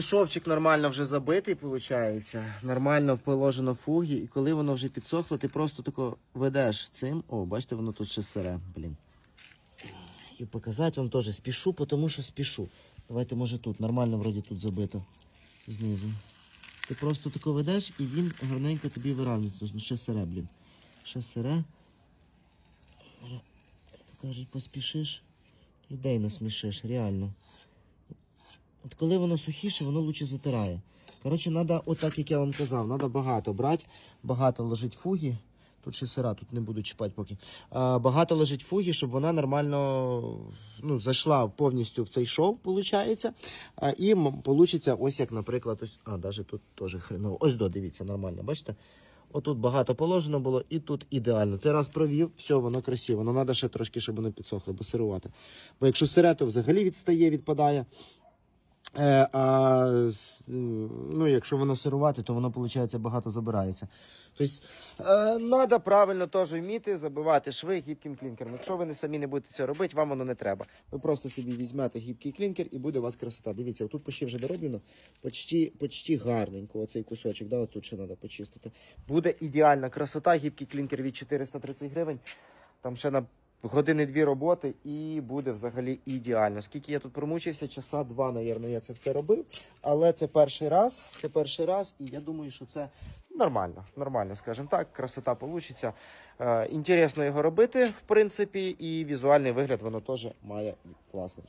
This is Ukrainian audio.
Шовчик нормально вже забитий, виходить. Нормально положено фуги, і коли воно вже підсохло, ти просто тако ведеш цим. О, бачите, воно тут ще сире, блін. І показати вам теж спішу, тому що спішу. Давайте, може, тут. Нормально вроді тут забито. Знизу. Ти просто тако ведеш і він гарненько тобі виравнюється. Ще сире, блін. Ще сире. Кажуть, поспішиш, людей насмішиш, реально. От коли воно сухіше, воно лучше затирає. Коротше, треба, отак, як я вам казав, треба багато брати, багато ложить фуги. Тут ще сира, тут не буду чіпати поки. А, багато лежить фуги, щоб вона нормально ну, зайшла повністю в цей шов, виходить. А, і вийде ось як, наприклад, ось. А, навіть тут теж хреново. Ось до, дивіться, нормально, бачите? Отут багато положено було, і тут ідеально. Ти раз провів, все, воно красиво. Ну треба ще трошки, щоб воно підсохло, бо сирувати. Бо якщо сире, то взагалі відстає, відпадає. Е, а ну, якщо воно сирувати, то воно, виходить, багато забирається. Тобто, треба правильно теж вміти забивати шви гібким клінкером. Якщо ви не самі не будете це робити, вам воно не треба. Ви просто собі візьмете гібкий клінкер і буде у вас красота. Дивіться, тут почти вже дороблено, почти, почти гарненько. Оцей кусочок, да, тут ще треба почистити. Буде ідеальна красота, гібкий клінкер від 430 гривень. Там ще на години-дві роботи і буде взагалі ідеально. Скільки я тут промучився, часа два, навірно, я це все робив. Але це перший раз, це перший раз, і я думаю, що це нормально, нормально, скажімо так, красота вийде. Інтересно його робити, в принципі, і візуальний вигляд воно теж має класний.